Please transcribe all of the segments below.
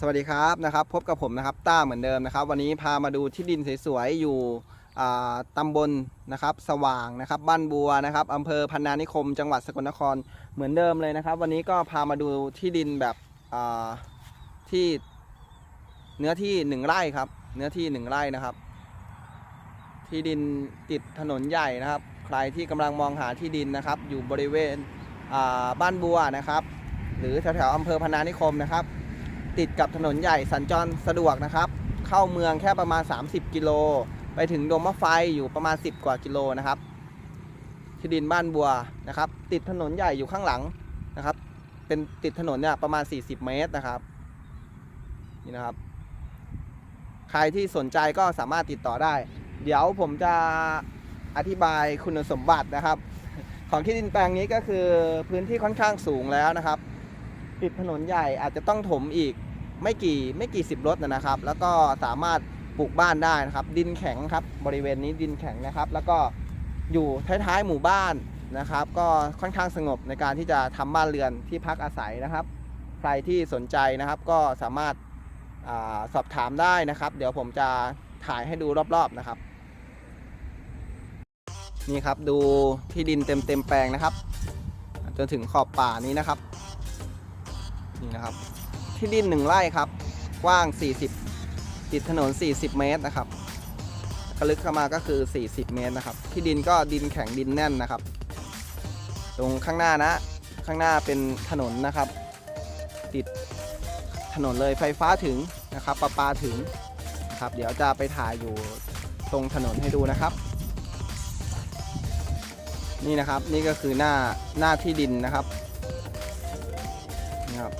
สวัสดีครับนะครับพบกับผมนะครับต้าเหมือนเดิมนะครับ วันนี้พามาดูที่ดินสวยๆอยู่อ่าตำบลนะครับสว่างนะครับบ้านบัวนะครับอำเภอพันนานิคม จังหวัดสกลนครเหมือนเดิมเลยนะครับ วันนี้ก็พามาดูที่ดินแบบที่เนื้อที่หนึ่งไร่ครับ เนื้อที่หนึ่งไร่นะครับ ที่ดินติดถนนใหญ่นะครับ ใครที่กำลังมองหาที่ดินนะครับ อยู่บริเวณบ้านบัวนะครับ หรือแถวๆอำเภอพนานิคมนะครับ ติดกับถนนใหญ่สัญจรสะดวกนะครับ เข้าเมืองแค่ประมาณ 30 กิโล ไปถึงดงมะไฟอยู่ประมาณ 10 กว่ากิโลนะครับที่ดินบ้านบัวนะครับ ติดถนนใหญ่อยู่ข้างหลังนะครับ เป็นติดถนนเนี่ยประมาณ 40 เมตรนะครับนี่นะครับ ใครที่สนใจก็สามารถติดต่อได้ เดี๋ยวผมจะอธิบายคุณสมบัตินะครับ ของที่ดินแปลงนี้ก็คือพื้นที่ค่อนข้างสูงแล้วนะครับ ติดถนนใหญ่อาจจะต้องถมอีกไม่กี่ไม่กี่สิบรถนะครับ แล้วก็สามารถปลูกบ้านได้นะครับ ดินแข็งครับบริเวณนี้ดินแข็งนะครับ แล้วก็อยู่ท้ายๆหมู่บ้านนะครับ ก็ค่อนข้างสงบในการที่จะทำบ้านเรือนที่พักอาศัยนะครับ ใครที่สนใจนะครับก็สามารถอาสอบถามได้นะครับ เดี๋ยวผมจะถ่ายให้ดูรอบๆนะครับ นี่ครับดูที่ดินเต็มเต็มๆแปลงนะครับ จนถึงขอบป่านี้นะครับ นี่นะครับ ที่ดินหนึ่งไร่ครับกว้าง 40 ติดถนน 40 เมตรนะครับกลึกเข้ามาก็คือ 40 เมตรนะครับ ที่ดินก็ดินแข็งดินแน่นนะครับ ตรงข้างหน้านะ ข้างหน้าเป็นถนนนะครับ ติดถนนเลยไฟฟ้าถึงนะครับประปาถึงนะครับ เดี๋ยวจะไปถ่ายอยู่ตรงถนนให้ดูนะครับ นี่นะครับนี่ก็คือหน้าหน้าที่ดินนะครับนี่ครับ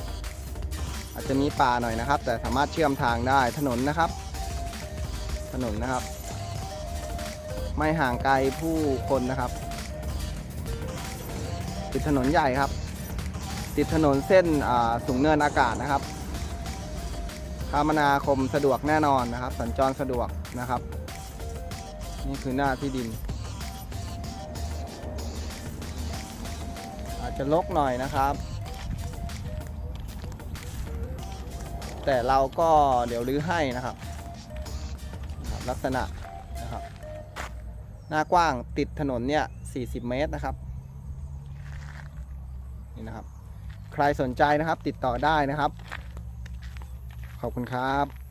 อาจจะมีป่าหน่อยนะครับ แต่สามารถเชื่อมทางได้ถนนนะครับ ถนนนะครับ ไม่ห่างไกลผู้คนนะครับ ติดถนนใหญ่ครับ ติดถนนเส้นสูงเนินอากาศนะครับคมนาคมสะดวกแน่นอนนะครับ สัญจรสะดวกนะครับ นี่คือหน้าที่ดิน อาจจะลกหน่อยนะครับ แต่เราก็เดี๋ยวรื้อให้นะครับนะครับ ลักษณะนะครับ หน้ากว้างติดถนนเนี่ย 40 เมตรนะครับนี่นะครับ ใครสนใจนะครับติดต่อได้นะครับ ขอบคุณครับ